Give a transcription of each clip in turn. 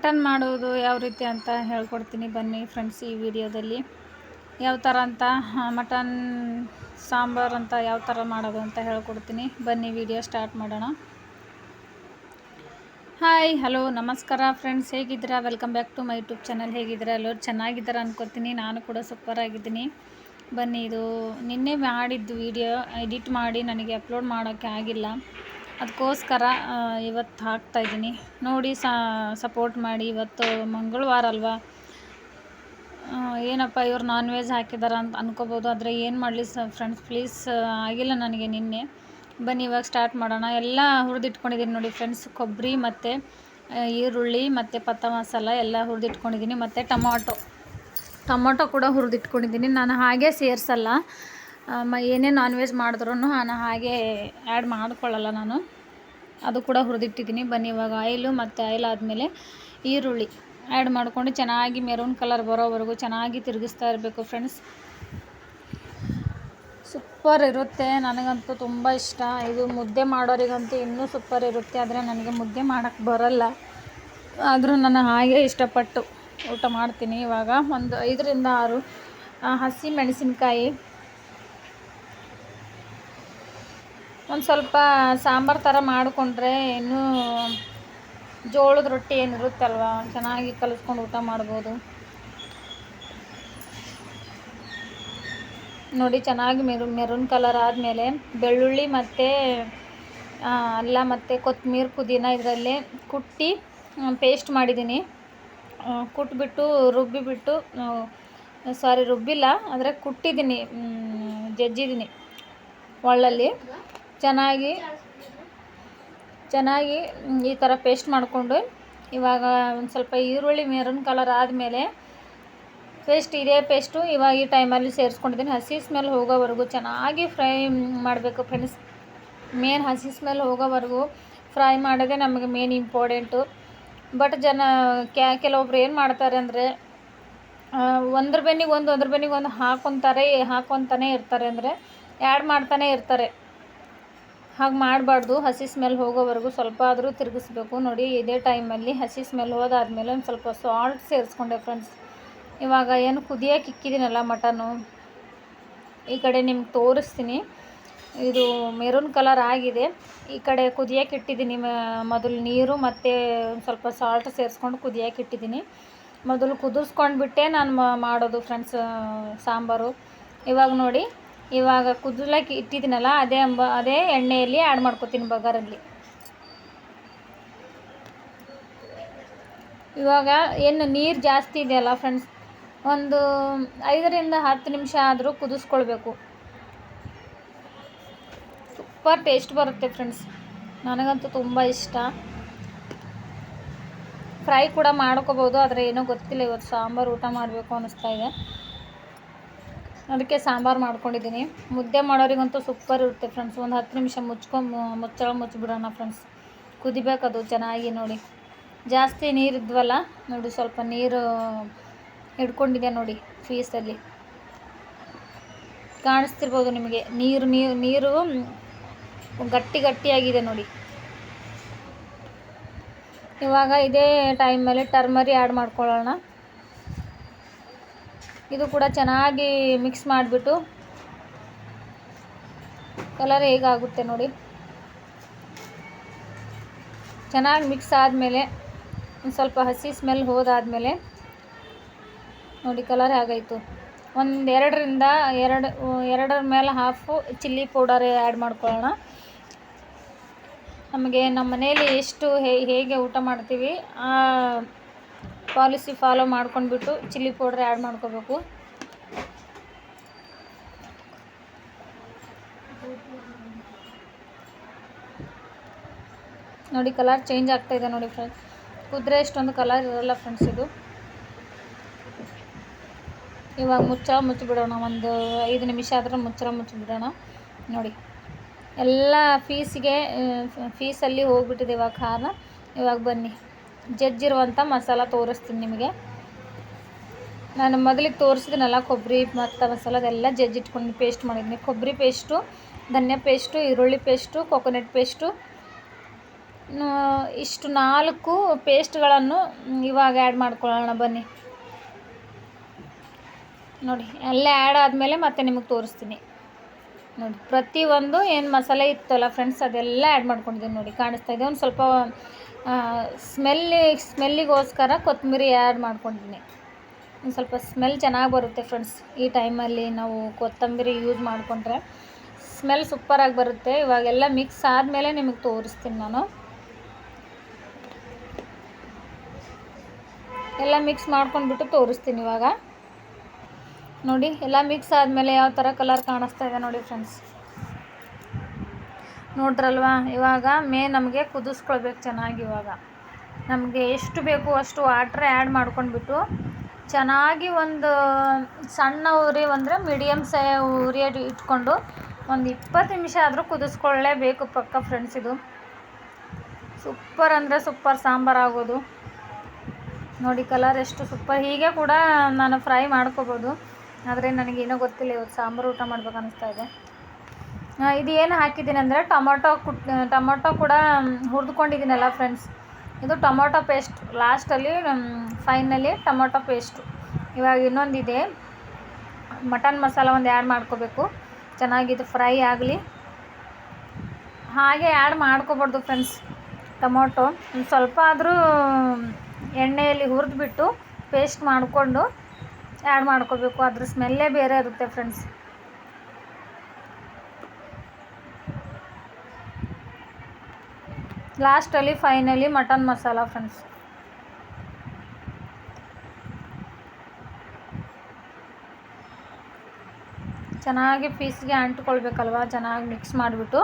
Mutton ಮಾಡೋದು ಯಾವ ರೀತಿ ಅಂತ ಹೇಳ್ಕೊಡ್ತೀನಿ ಬನ್ನಿ ಫ್ರೆಂಡ್ಸ್ ಈ ವಿಡಿಯೋದಲ್ಲಿ. ಯಾವ ಥರ ಅಂತ ಮಟನ್, ಸಾಂಬಾರು ಅಂತ ಯಾವ ಥರ ಮಾಡೋದು ಅಂತ ಹೇಳ್ಕೊಡ್ತೀನಿ. ಬನ್ನಿ ವಿಡಿಯೋ ಸ್ಟಾರ್ಟ್ ಮಾಡೋಣ. ಹಾಯ್ ಹಲೋ ನಮಸ್ಕಾರ ಫ್ರೆಂಡ್ಸ್ ಹೇಗಿದ್ದೀರಾ? Welcome back to my YouTube channel ಹೇಗಿದ್ದೀರಾ? ಎಲ್ಲರೂ ಚೆನ್ನಾಗಿದ್ದೀರಾ ಅನ್ಕೋತೀನಿ. ನಾನು ಕೂಡ ಸೂಪರಾಗಿದ್ದೀನಿ ಬನ್ನಿ, ಇದು ನಿನ್ನೆ ಮಾಡಿದ್ದು ವಿಡಿಯೋ ಎಡಿಟ್ ಮಾಡಿ ನನಗೆ ಅಪ್ಲೋಡ್ ಮಾಡೋಕ್ಕೆ ಆಗಿಲ್ಲ. ಅದಕ್ಕೋಸ್ಕರ ಇವತ್ತು ಇವತ್ತು ಹಾಕ್ತಾಯಿದ್ದೀನಿ ನೋಡಿ ಸಪೋರ್ಟ್ ಮಾಡಿ, ಇವತ್ತು ಮಂಗಳವಾರ ಅಲ್ವಾ? ಏನಪ್ಪ, ಇವ್ರು ನಾನ್ ವೆಜ್ ಹಾಕಿದಾರ ಅಂತ ಅನ್ಕೋಬೋದು. ಆದರೆ ಏನು ಮಾಡಲಿ ಸ ಫ್ರೆಂಡ್ಸ್ ಪ್ಲೀಸ್ ಆಗಿಲ್ಲ ನನಗೆ ನಿನ್ನೆ. ಬನ್ನಿ, ಇವಾಗ ಸ್ಟಾರ್ಟ್ ಮಾಡೋಣ. ಎಲ್ಲ ಹುರಿದಿಟ್ಕೊಂಡಿದ್ದೀನಿ ನೋಡಿ ಫ್ರೆಂಡ್ಸ್ ಕೊಬ್ಬರಿ ಮತ್ತು ಈರುಳ್ಳಿ ಮತ್ತು ಪತ್ತ ಮಸಾಲ ಎಲ್ಲ ಹುರಿದಿಟ್ಕೊಂಡಿದ್ದೀನಿ ಮತ್ತು ಟೊಮಾಟೊ. ಟೊಮಾಟೊ ಕೂಡ ಹುರಿದಿಟ್ಕೊಂಡಿದ್ದೀನಿ ನಾನು ಹಾಗೆ ಸೇರಿಸಲ್ಲ. ಏನೇ ನಾನ್ ವೆಜ್ ಮಾಡಿದ್ರೂ ನಾನು ಹಾಗೆ ಆ್ಯಡ್ ಮಾಡ್ಕೊಳ್ಳಲ್ಲ ನಾನು. ಅದು ಕೂಡ ಹುರಿದಿಟ್ಟಿದ್ದೀನಿ. ಬನ್ನಿ, ಇವಾಗ ಆಯಿಲು ಮತ್ತು ಆಯಿಲ್ ಆದಮೇಲೆ ಈರುಳ್ಳಿ ಆ್ಯಡ್ ಮಾಡಿಕೊಂಡು ಚೆನ್ನಾಗಿ ಮೆರೂನ್ ಕಲರ್ ಬರೋವರೆಗೂ ಚೆನ್ನಾಗಿ ತಿರುಗಿಸ್ತಾ ಇರಬೇಕು ಫ್ರೆಂಡ್ಸ್ ಸೂಪರ್ ಇರುತ್ತೆ. ನನಗಂತೂ ತುಂಬ ಇಷ್ಟ. ಇದು ಮುದ್ದೆ ಮಾಡೋರಿಗಂತೂ ಇನ್ನೂ ಸೂಪರ್ ಇರುತ್ತೆ. ಆದರೆ ನನಗೆ ಮುದ್ದೆ ಮಾಡೋಕ್ಕೆ ಬರಲ್ಲ. ಆದರೂ ನಾನು ಹಾಗೆ ಇಷ್ಟಪಟ್ಟು ಊಟ ಮಾಡ್ತೀನಿ. ಇವಾಗ ಒಂದು ಐದರಿಂದ ಆರು ಹಸಿ ಮೆಣಸಿನ್ಕಾಯಿ. ಒಂದು ಸ್ವಲ್ಪ ಸಾಂಬಾರು ಥರ ಮಾಡಿಕೊಂಡ್ರೆ ಇನ್ನೂ ಜೋಳದ ರೊಟ್ಟಿ ಏನಿರುತ್ತಲ್ವ? ಚೆನ್ನಾಗಿ ಕಲಿಸ್ಕೊಂಡು ಊಟ ಮಾಡ್ಬೋದು. ನೋಡಿ, ಚೆನ್ನಾಗಿ ಮೆರು, ಮೆರೂನ್ ಕಲರ್ ಆದಮೇಲೆ ಬೆಳ್ಳುಳ್ಳಿ ಮತ್ತು ಅಲ್ಲ ಮತ್ತು ಕೊತ್ತಂಬರಿ ಪುದೀನ ಇದರಲ್ಲೇ ಕುಟ್ಟಿ ಪೇಸ್ಟ್ ಮಾಡಿದ್ದೀನಿ. ಕುಟ್ಬಿಟ್ಟು, ರುಬ್ಬಿಬಿಟ್ಟು ಸಾರಿ ರುಬ್ಬಿಲ್ಲ, ಆದರೆ ಕುಟ್ಟಿದ್ದೀನಿ ಜಜ್ಜಿದ್ದೀನಿ ಒಳ್ಳಲ್ಲಿ. ಚೆನ್ನಾಗಿ ಚೆನ್ನಾಗಿ ಈ ಥರ ಪೇಸ್ಟ್ ಮಾಡಿಕೊಂಡು, ಇವಾಗ ಒಂದು ಸ್ವಲ್ಪ ಈರುಳ್ಳಿ ಮೆರೂನ್ ಕಲರ್ ಆದಮೇಲೆ ಪೇಸ್ಟ್ ಇದೇ ಪೇಸ್ಟು ಇವಾಗ ಈ ಟೈಮಲ್ಲಿ ಸೇರಿಸ್ಕೊಂಡಿದ್ದೀನಿ. ಹಸಿ ಸ್ಮೆಲ್ ಹೋಗೋವರೆಗೂ ಚೆನ್ನಾಗಿ ಫ್ರೈ ಮಾಡಬೇಕು ಫ್ರೆಂಡ್ಸ್ ಮೇನ್ ಹಸಿ ಸ್ಮೆಲ್ ಹೋಗೋವರೆಗೂ ಫ್ರೈ ಮಾಡೋದೇ ನಮಗೆ ಮೇನ್ ಇಂಪಾರ್ಟೆಂಟು ಬಟ್ ಜನ, ಕ್ಯಾ, ಕೆಲವೊಬ್ರು ಏನು ಮಾಡ್ತಾರೆ ಅಂದರೆ ಒಂದ್ರ ಬೆನ್ನಿಗೆ ಒಂದು ಒಂದ್ರ ಬೆನ್ನಿಗೆ ಒಂದು ಹಾಕೊತಾರೆ, ಹಾಕೊತಾನೆ ಇರ್ತಾರೆ ಅಂದರೆ ಆ್ಯಡ್ ಮಾಡ್ತಾನೆ ಇರ್ತಾರೆ. ಹಾಗೆ ಮಾಡಬಾರ್ದು. ಹಸಿ ಸ್ಮೆಲ್ ಹೋಗೋವರೆಗೂ ಸ್ವಲ್ಪ ಆದರೂ ತಿರುಗಿಸ್ಬೇಕು. ನೋಡಿ, ಇದೇ ಟೈಮಲ್ಲಿ ಹಸಿ ಸ್ಮೆಲ್ ಹೋದಾದ್ಮೇಲೆ ಒಂದು ಸ್ವಲ್ಪ ಸಾಲ್ಟ್ ಸೇರಿಸ್ಕೊಂಡೆ ಫ್ರೆಂಡ್ಸ್ ಇವಾಗ ಏನು ಕುದಿಯೋಕೆ ಇಕ್ಕಿದ್ದೀನಲ್ಲ ಮಟನು ಈ ಕಡೆ ನಿಮ್ಗೆ ತೋರಿಸ್ತೀನಿ. ಇದು ಮೆರೂನ್ ಕಲರ್ ಆಗಿದೆ. ಈ ಕಡೆ ಕುದಿಯೋಕೆ ಇಟ್ಟಿದ್ದೀನಿ ಮೊದಲು ನೀರು ಮತ್ತು ಒಂದು ಸ್ವಲ್ಪ ಸಾಲ್ಟ್ ಸೇರಿಸ್ಕೊಂಡು ಕುದಿಯೋಕೆ ಇಟ್ಟಿದ್ದೀನಿ. ಮೊದಲು ಕುದಿಸ್ಕೊಂಡ್ಬಿಟ್ಟೆ ನಾನು ಮಾಡೋದು ಫ್ರೆಂಡ್ಸ್ ಸಾಂಬಾರು. ಇವಾಗ ನೋಡಿ ಇವಾಗ ಕುದಿಲಕ್ಕೆ ಇಟ್ಟಿದ್ದೀನಲ್ಲ, ಅದೇ ಅಂಬ, ಅದೇ ಎಣ್ಣೆಯಲ್ಲಿ ಆ್ಯಡ್ ಮಾಡ್ಕೊತೀನಿ ಬಗಾರಲ್ಲಿ. ಇವಾಗ ಏನು ನೀರು ಜಾಸ್ತಿ ಇದೆಯಲ್ಲ ಫ್ರೆಂಡ್ಸ್ ಒಂದು ಐದರಿಂದ ಹತ್ತು ನಿಮಿಷ ಆದರೂ ಕುದಿಸ್ಕೊಳ್ಬೇಕು. ಸೂಪರ್ ಟೇಸ್ಟ್ ಬರುತ್ತೆ ಫ್ರೆಂಡ್ಸ್ ನನಗಂತೂ ತುಂಬ ಇಷ್ಟ. ಫ್ರೈ ಕೂಡ ಮಾಡ್ಕೋಬೋದು, ಆದರೆ ಏನೋ ಗೊತ್ತಿಲ್ಲ, ಇವತ್ತು ಸಾಂಬಾರು ಊಟ ಮಾಡಬೇಕು ಅನ್ನಿಸ್ತಾ ಇದೆ. ಅದಕ್ಕೆ ಸಾಂಬಾರು ಮಾಡ್ಕೊಂಡಿದ್ದೀನಿ. ಮುದ್ದೆ ಮಾಡೋರಿಗಂತೂ ಸೂಪರ್ ಇರುತ್ತೆ ಫ್ರೆಂಡ್ಸ್ ಒಂದು ಹತ್ತು ನಿಮಿಷ ಮುಚ್ಕೊಂಡು ಮುಚ್ಚಳ ಮುಚ್ಚಿಬಿಡೋಣ ಫ್ರೆಂಡ್ಸ್ ಕುದಿಬೇಕದು ಚೆನ್ನಾಗಿ ನೋಡಿ. ಜಾಸ್ತಿ ನೀರು ಇದ್ವಲ್ಲ, ನೋಡಿ ಸ್ವಲ್ಪ ನೀರು ಹಿಡ್ಕೊಂಡಿದೆ ನೋಡಿ ಫೀಸಲ್ಲಿ ಕಾಣಿಸ್ತಿರ್ಬೋದು ನಿಮಗೆ. ನೀರು ನೀರು ನೀರು ಗಟ್ಟಿ ಗಟ್ಟಿಯಾಗಿದೆ ನೋಡಿ. ಇವಾಗ ಇದೇ ಟೈಮಲ್ಲಿ ಟರ್ಮರಿ ಆ್ಯಡ್ ಮಾಡ್ಕೊಳ್ಳೋಣ. ಇದು ಕೂಡ ಚೆನ್ನಾಗಿ ಮಿಕ್ಸ್ ಮಾಡಿಬಿಟ್ಟು ಕಲರ್ ಹೇಗಾಗುತ್ತೆ ನೋಡಿ. ಚೆನ್ನಾಗಿ ಮಿಕ್ಸ್ ಆದಮೇಲೆ ಒಂದು ಸ್ವಲ್ಪ ಹಸಿ ಸ್ಮೆಲ್ ಹೋದಾದಮೇಲೆ ನೋಡಿ ಕಲರ್ ಹೇಗಾಯಿತು. ಒಂದು ಎರಡರಿಂದ ಎರಡು, ಎರಡರ ಮೇಲೆ ಹಾಫು ಚಿಲ್ಲಿ ಪೌಡರ್ ಆ್ಯಡ್ ಮಾಡ್ಕೊಳ್ಳೋಣ. ನಮಗೆ ನಮ್ಮ ಮನೆಯಲ್ಲಿ ಎಷ್ಟು ಹೇಗೆ ಊಟ ಮಾಡ್ತೀವಿ ಪಾಲಿಸಿ ಫಾಲೋ ಮಾಡ್ಕೊಂಡ್ಬಿಟ್ಟು ಚಿಲ್ಲಿ ಪೌಡ್ರ್ ಆ್ಯಡ್ ಮಾಡ್ಕೋಬೇಕು. ನೋಡಿ ಕಲರ್ ಚೇಂಜ್ ಆಗ್ತಾ ಇದೆ ನೋಡಿ ಫ್ರೆಂಡ್ಸ್ ಕುದ್ರೆ ಇಷ್ಟೊಂದು ಕಲರ್ ಇರೋಲ್ಲ ಫ್ರೆಂಡ್ಸ್ ಇದು. ಇವಾಗ ಮುಚ್ಚಳ ಮುಚ್ಚಿಬಿಡೋಣ. ಒಂದು ಐದು ನಿಮಿಷ ಆದರೆ ಮುಚ್ಚಳ ಮುಚ್ಚಿಬಿಡೋಣ. ನೋಡಿ. ಎಲ್ಲ ಫೀಸಿಗೆ ಫೀಸಲ್ಲಿ ಹೋಗ್ಬಿಟ್ಟಿದೆ ಇವಾಗ ಖಾರ. ಇವಾಗ ಬನ್ನಿ. ಜಜ್ಜಿರುವಂಥ ಮಸಾಲ ತೋರಿಸ್ತೀನಿ ನಿಮಗೆ. ನಾನು ಮೊದಲಿಗೆ ತೋರಿಸಿದ್ನಲ್ಲ ಕೊಬ್ಬರಿ ಮತ್ತು ಮಸಾಲ ಅದೆಲ್ಲ ಜಜ್ಜಿಟ್ಕೊಂಡು ಪೇಸ್ಟ್ ಮಾಡಿದ್ದೀನಿ ಕೊಬ್ಬರಿ ಪೇಸ್ಟು ಧನ್ಯ ಪೇಸ್ಟು ಈರುಳ್ಳಿ ಪೇಸ್ಟು ಕೊಕೊನಟ್ ಪೇಸ್ಟು ಇಷ್ಟು ನಾಲ್ಕು ಪೇಸ್ಟ್ಗಳನ್ನು ಇವಾಗ ಆ್ಯಡ್ ಮಾಡ್ಕೊಳ್ಳೋಣ ಬನ್ನಿ. ನೋಡಿ, ಎಲ್ಲ ಆ್ಯಡ್ ಆದಮೇಲೆ ಮತ್ತೆ ನಿಮಗೆ ತೋರಿಸ್ತೀನಿ. ನೋಡಿ, ಪ್ರತಿಯೊಂದು ಏನು ಮಸಾಲೆ ಇತ್ತಲ್ಲ ಫ್ರೆಂಡ್ಸ್ ಅದೆಲ್ಲ ಆ್ಯಡ್ ಮಾಡ್ಕೊಂಡಿದ್ದೀನಿ ನೋಡಿ, ಕಾಣಿಸ್ತಾ ಇದೆ. ಒಂದು ಸ್ವಲ್ಪ ಸ್ಮೆಲ್ಲಿ, ಸ್ಮೆಲ್ಲಿಗೋಸ್ಕರ ಕೊತ್ತಂಬರಿ ಆ್ಯಡ್ ಮಾಡ್ಕೊಂಡಿದ್ದೀನಿ. ಒಂದು ಸ್ವಲ್ಪ ಸ್ಮೆಲ್ ಚೆನ್ನಾಗಿ ಬರುತ್ತೆ ಫ್ರೆಂಡ್ಸ್ ಈ ಟೈಮಲ್ಲಿ ನಾವು ಕೊತ್ತಂಬರಿ ಯೂಸ್ ಮಾಡಿಕೊಂಡ್ರೆ ಸ್ಮೆಲ್ ಸೂಪರಾಗಿ ಬರುತ್ತೆ. ಇವಾಗೆಲ್ಲ ಮಿಕ್ಸ್ ಆದಮೇಲೆ ನಿಮಗೆ ತೋರಿಸ್ತೀನಿ ನಾನು. ಎಲ್ಲ ಮಿಕ್ಸ್ ಮಾಡ್ಕೊಂಡ್ಬಿಟ್ಟು ತೋರಿಸ್ತೀನಿ ಇವಾಗ. ನೋಡಿ, ಎಲ್ಲ ಮಿಕ್ಸ್ ಆದಮೇಲೆ ಯಾವ ಥರ ಕಲರ್ ಕಾಣಿಸ್ತಾ ಇದೆ ನೋಡಿ ಫ್ರೆಂಡ್ಸ್ ನೋಡ್ರಲ್ವಾ ಇವಾಗ ಮೇ ನಮಗೆ ಕುದಿಸ್ಕೊಳ್ಬೇಕು ಚೆನ್ನಾಗಿ ಇವಾಗ. ನಮಗೆ ಎಷ್ಟು ಬೇಕು ಅಷ್ಟು ವಾಟ್ರ್ ಆ್ಯಡ್ ಮಾಡ್ಕೊಂಡ್ಬಿಟ್ಟು ಚೆನ್ನಾಗಿ ಒಂದು ಸಣ್ಣ ಉರಿ ಅಂದರೆ ಮೀಡಿಯಮ್ ಸೈ ಉರಿ ಇಟ್ಕೊಂಡು ಒಂದು ಇಪ್ಪತ್ತು ನಿಮಿಷ ಆದರೂ ಕುದಿಸ್ಕೊಳ್ಳೇಬೇಕು ಪಕ್ಕ ಫ್ರೆಂಡ್ಸ್ ಇದು. ಸೂಪರ್ ಅಂದರೆ ಸೂಪರ್ ಸಾಂಬಾರು ಆಗೋದು. ನೋಡಿ ಕಲರ್ ಎಷ್ಟು ಸೂಪರ್ ಹೀಗೆ ಕೂಡ ನಾನು ಫ್ರೈ ಮಾಡ್ಕೋಬೋದು. ಆದರೆ ನನಗೇನೋ ಗೊತ್ತಿಲ್ಲ ಇವತ್ತು ಸಾಂಬಾರು ಊಟ ಮಾಡ್ಬೇಕು ಅನ್ನಿಸ್ತಾ ಇದೆ. ಇದು ಏನು ಹಾಕಿದ್ದೀನಿ ಅಂದರೆ ಟೊಮೊಟೊ ಕುಟ್ ಟೊಮೊಟೊ ಕೂಡ ಹುರಿದುಕೊಂಡಿದ್ದೀನಲ್ಲ ಫ್ರೆಂಡ್ಸ್ ಇದು ಟೊಮೊಟೊ ಪೇಸ್ಟ್. ಲಾಸ್ಟಲ್ಲಿ ಫೈನಲಿ ಟೊಮೊಟೊ ಪೇಸ್ಟು. ಇವಾಗ ಇನ್ನೊಂದಿದೆ. ಮಟನ್ ಮಸಾಲ ಒಂದು ಆ್ಯಡ್ ಮಾಡ್ಕೋಬೇಕು. ಚೆನ್ನಾಗಿದು ಫ್ರೈ ಆಗಲಿ. ಹಾಗೆ ಆ್ಯಡ್ ಮಾಡ್ಕೋಬಾರ್ದು ಫ್ರೆಂಡ್ಸ್ ಟೊಮೊಟೊ ಸ್ವಲ್ಪ ಆದರೂ ಎಣ್ಣೆಯಲ್ಲಿ ಹುರಿದ್ಬಿಟ್ಟು ಪೇಸ್ಟ್ ಮಾಡಿಕೊಂಡು ಆ್ಯಡ್ ಮಾಡ್ಕೋಬೇಕು. ಅದ್ರ ಸ್ಮೆಲ್ಲೇ ಬೇರೆ ಇರುತ್ತೆ ಫ್ರೆಂಡ್ಸ್ ಲಾಸ್ಟಲ್ಲಿ ಫೈನಲಿ ಮಟನ್ ಮಸಾಲ ಫ್ರೆಂಡ್ಸ್ ಚೆನ್ನಾಗಿ ಪೀಸ್ಗೆ ಅಂಟ್ಕೊಳ್ಬೇಕಲ್ವ? ಚೆನ್ನಾಗಿ ಮಿಕ್ಸ್ ಮಾಡಿಬಿಟ್ಟು.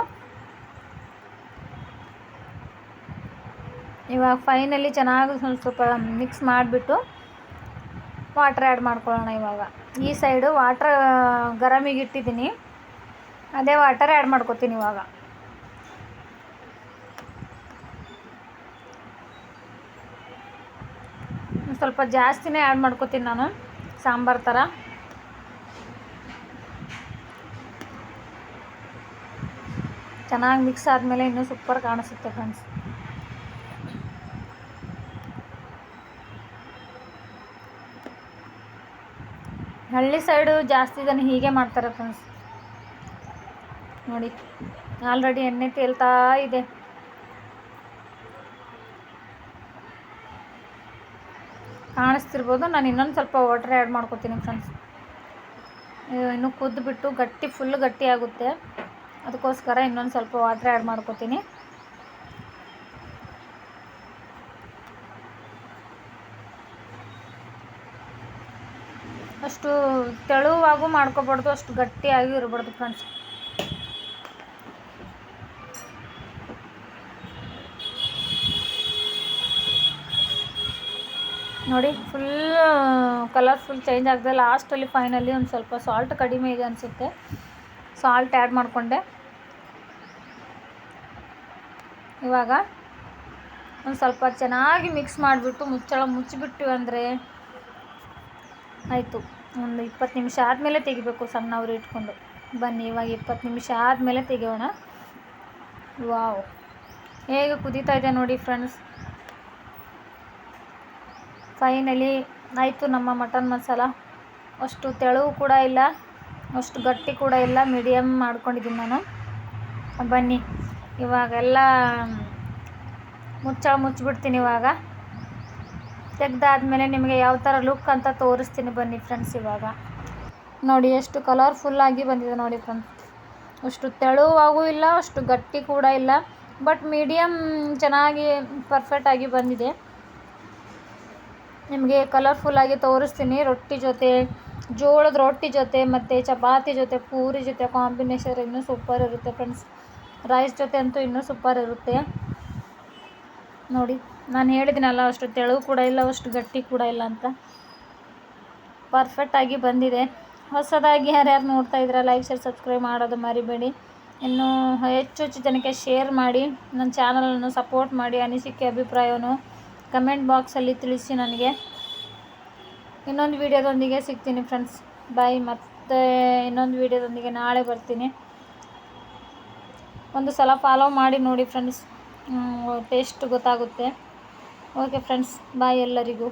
ಇವಾಗ ಫೈನಲಿ ಚೆನ್ನಾಗಿ ಸ್ವಲ್ಪ ಸ್ವಲ್ಪ ಮಿಕ್ಸ್ ಮಾಡಿಬಿಟ್ಟು ವಾಟ್ರ್ ಆ್ಯಡ್ ಮಾಡ್ಕೊಳ್ಳೋಣ ಇವಾಗ. ಈ ಸೈಡು ವಾಟ್ರ್ ಗರಮಿಗೆ ಇಟ್ಟಿದ್ದೀನಿ. ಅದೇ ವಾಟರ್ ಆ್ಯಡ್ ಮಾಡ್ಕೊತೀನಿ ಇವಾಗ. ಸ್ವಲ್ಪ ಜಾಸ್ತಿನೇ ಆ್ಯಡ್ ಮಾಡ್ಕೋತೀನಿ ನಾನು, ಸಾಂಬಾರು ಥರ. ಚೆನ್ನಾಗಿ ಮಿಕ್ಸ್ ಆದಮೇಲೆ ಇನ್ನೂ ಸೂಪರ್ ಕಾಣಿಸುತ್ತೆ ಫ್ರೆಂಡ್ಸ್ ಹಳ್ಳಿ ಸೈಡು ಜಾಸ್ತಿ ಜನ ಹೀಗೆ ಮಾಡ್ತಾರೆ ಫ್ರೆಂಡ್ಸ್ ನೋಡಿ ಆಲ್ರೆಡಿ ಎಣ್ಣೆ ತೇಲ್ತಾ ಇದೆ. ಕಾಣಿಸ್ತಿರ್ಬೋದು. ನಾನು ಇನ್ನೊಂದು ಸ್ವಲ್ಪ ವಾಟ್ರ್ ಆ್ಯಡ್ ಮಾಡ್ಕೊತೀನಿ ಫ್ರೆಂಡ್ಸ್ ಇನ್ನು ಕುದ್ದುಬಿಟ್ಟು ಗಟ್ಟಿ ಫುಲ್ ಗಟ್ಟಿ ಆಗುತ್ತೆ. ಅದಕ್ಕೋಸ್ಕರ ಇನ್ನೊಂದು ಸ್ವಲ್ಪ ವಾಟ್ರ್ ಆ್ಯಡ್ ಮಾಡ್ಕೊತೀನಿ. ಅಷ್ಟು ತೆಳುವಾಗೂ ಮಾಡ್ಕೋಬಾರ್ದು, ಅಷ್ಟು ಗಟ್ಟಿಯಾಗಿ ಇರಬಾರ್ದು ಫ್ರೆಂಡ್ಸ್ ನೋಡಿ ಫುಲ್ ಕಲರ್ಫುಲ್ ಚೇಂಜ್ ಆಗಿದೆ. ಲಾಸ್ಟಲ್ಲಿ ಫೈನಲಿ ಒಂದು ಸ್ವಲ್ಪ ಸಾಲ್ಟ್ ಕಡಿಮೆ ಇದೆ ಅನಿಸುತ್ತೆ. ಸಾಲ್ಟ್ ಆ್ಯಡ್ ಮಾಡಿಕೊಂಡೆ. ಇವಾಗ ಒಂದು ಸ್ವಲ್ಪ ಚೆನ್ನಾಗಿ ಮಿಕ್ಸ್ ಮಾಡಿಬಿಟ್ಟು ಮುಚ್ಚಳ ಮುಚ್ಚಿಬಿಟ್ಟು ಅಂದರೆ ಆಯಿತು. ಒಂದು ಇಪ್ಪತ್ತು ನಿಮಿಷ ಆದಮೇಲೆ ತೆಗಿಬೇಕು ಸಣ್ಣವ್ರು ಇಟ್ಕೊಂಡು. ಬನ್ನಿ, ಇವಾಗ ಇಪ್ಪತ್ತು ನಿಮಿಷ ಆದಮೇಲೆ ತೆಗೆಯೋಣ. ವಾವ್. ಹೇಗೆ ಕುದೀತಾ ಇದೆ ನೋಡಿ ಫ್ರೆಂಡ್ಸ್ ಫೈನಲಿ ಆಯಿತು ನಮ್ಮ ಮಟನ್ ಮಸಾಲ. ಅಷ್ಟು ತೆಳುವು ಕೂಡ ಇಲ್ಲ, ಅಷ್ಟು ಗಟ್ಟಿ ಕೂಡ ಇಲ್ಲ ಮೀಡಿಯಮ್ ಮಾಡ್ಕೊಂಡಿದ್ದೀನಿ ನಾನು. ಬನ್ನಿ ಇವಾಗೆಲ್ಲ ಮುಚ್ಚಳ ಮುಚ್ಚಿಬಿಡ್ತೀನಿ ಇವಾಗ. ತೆಗ್ದಾದ್ಮೇಲೆ ನಿಮಗೆ ಯಾವ ಥರ ಲುಕ್ ಅಂತ ತೋರಿಸ್ತೀನಿ ಬನ್ನಿ ಫ್ರೆಂಡ್ಸ್ ಇವಾಗ. ನೋಡಿ ಎಷ್ಟು ಕಲರ್ಫುಲ್ಲಾಗಿ ಬಂದಿದೆ ನೋಡಿ ಫ್ರೆಂಡ್ಸ್ ಅಷ್ಟು ತೆಳುವಾಗೂ ಇಲ್ಲ, ಅಷ್ಟು ಗಟ್ಟಿ ಕೂಡ ಇಲ್ಲ ಬಟ್ ಮೀಡಿಯಮ್ ಚೆನ್ನಾಗಿ ಪರ್ಫೆಕ್ಟಾಗಿ ಬಂದಿದೆ. ನಿಮಗೆ ಕಲರ್ಫುಲ್ಲಾಗಿ ತೋರಿಸ್ತೀನಿ. ರೊಟ್ಟಿ ಜೊತೆ, ಜೋಳದ ರೊಟ್ಟಿ ಜೊತೆ, ಮತ್ತು ಚಪಾತಿ ಜೊತೆ, ಪೂರಿ ಜೊತೆ ಕಾಂಬಿನೇಷನ್ ಇನ್ನೂ ಸೂಪರ್ ಇರುತ್ತೆ ಫ್ರೆಂಡ್ಸ್ ರೈಸ್ ಜೊತೆ ಅಂತೂ ಇನ್ನೂ ಸೂಪರ್ ಇರುತ್ತೆ. ನೋಡಿ, ನಾನು ಹೇಳಿದ್ದೀನಲ್ಲ ಅಷ್ಟು ತೆಳು ಕೂಡ ಇಲ್ಲ, ಅಷ್ಟು ಗಟ್ಟಿ ಕೂಡ ಇಲ್ಲ ಅಂತ. ಪರ್ಫೆಕ್ಟಾಗಿ ಬಂದಿದೆ. ಹೊಸದಾಗಿ ಯಾರ್ಯಾರು ನೋಡ್ತಾ ಇದ್ದೀರಾ ಲೈಕ್ ಶೇರ್ ಸಬ್ಸ್ಕ್ರೈಬ್ ಮಾಡೋದು ಮರಿಬೇಡಿ. ಇನ್ನು ಹೆಚ್ಚು ಹೆಚ್ಚು ಜನಕ್ಕೆ ಶೇರ್ ಮಾಡಿ, ನನ್ನ ಚಾನಲನ್ನು ಸಪೋರ್ಟ್ ಮಾಡಿ ಅನಿಸಿಕೆ ಅಭಿಪ್ರಾಯವನ್ನು ಕಮೆಂಟ್ ಬಾಕ್ಸಲ್ಲಿ ತಿಳಿಸಿ ನನಗೆ. ಇನ್ನೊಂದು ವೀಡಿಯೋದೊಂದಿಗೆ ಸಿಗ್ತೀನಿ ಫ್ರೆಂಡ್ಸ್ ಬಾಯ್ ಮತ್ತು ಇನ್ನೊಂದು ವೀಡಿಯೋದೊಂದಿಗೆ ನಾಳೆ ಬರ್ತೀನಿ. ಒಂದು ಸಲ ಫಾಲೋ ಮಾಡಿ ನೋಡಿ ಫ್ರೆಂಡ್ಸ್ ಟೇಸ್ಟ್ ಗೊತ್ತಾಗುತ್ತೆ. ಓಕೆ ಫ್ರೆಂಡ್ಸ್ ಬಾಯ್ ಎಲ್ಲರಿಗೂ.